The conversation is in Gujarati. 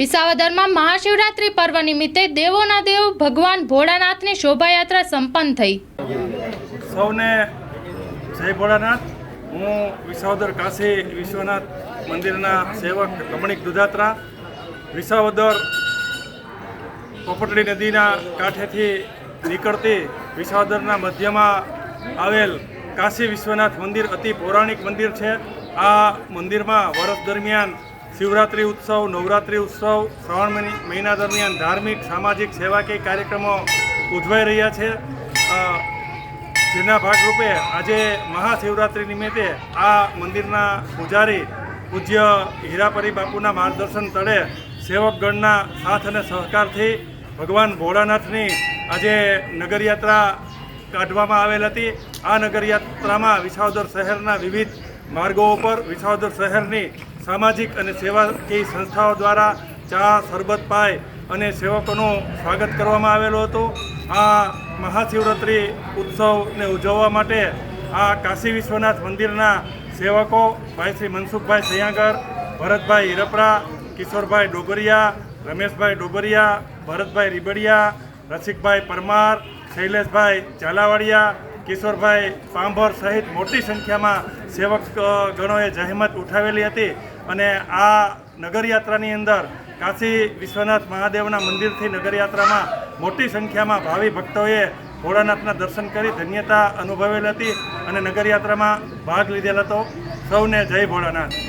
વિસાવદરમાં મહાશિવરાત્રિ પર્વ નિમિત્તે દેવોના દેવ ભગવાન ભોળાનાથની શોભાયાત્રા સંપન્ન થઈ. સૌને જય ભોળાનાથ. હું વિસાવદર કાશી વિશ્વનાથ મંદિરના સેવક રમણીક દુધાત્રા. વિસાવદર પોપટડી નદીના કાંઠેથી નીકળતી વિસાવદરના મધ્યમાં આવેલ કાશી વિશ્વનાથ મંદિર અતિ પૌરાણિક મંદિર છે. આ મંદિરમાં વર્ષ દરમિયાન શિવરાત્રિ ઉત્સવ, નવરાત્રિ ઉત્સવ, શ્રાવણ મહિની- દરમિયાન ધાર્મિક, સામાજિક સેવાકીય કાર્યક્રમો ઉજવાઈ રહ્યા છે. જેના ભાગરૂપે આજે મહાશિવરાત્રિ નિમિત્તે આ મંદિરના પૂજારી પૂજ્ય હીરાપરી બાપુના માર્ગદર્શન તળે સેવકગણના સાથ અને સહકારથી ભગવાન ભોળાનાથની આજે નગરયાત્રા કાઢવામાં આવેલ હતી. આ નગરયાત્રામાં વિસાવદર શહેરના વિવિધ માર્ગો ઉપર વિસાવદર શહેરની સામાજિક અને સેવાકીય સંસ્થાઓ દ્વારા ચા, શરબત, પાય અને સેવકોનું સ્વાગત કરવામાં આવેલું હતું. આ મહાશિવરાત્રિ ઉત્સવને ઉજવવા માટે આ કાશી વિશ્વનાથ મંદિરના સેવકો ભાઈ શ્રી મનસુખભાઈ સૈયાગર, ભરતભાઈ હિરપરા, કિશોરભાઈ ડોબરિયા રમેશભાઈ ડોબરિયા ભરતભાઈ રીબડિયા, રસિકભાઈ પરમાર, શૈલેષભાઈ ઝાલાવાડિયા, કિશોરભાઈ પાંભર સહિત મોટી સંખ્યામાં સેવક ગણોએ જહેમત ઉઠાવેલી હતી. અને આ નગરયાત્રાની અંદર કાશી વિશ્વનાથ મહાદેવના મંદિરથી નગરયાત્રામાં મોટી સંખ્યામાં ભાવિ ભક્તોએ ભોળાનાથના દર્શન કરી ધન્યતા અનુભવેલ હતી અને નગરયાત્રામાં ભાગ લીધેલ હતો. સૌને જય ભોળાનાથ.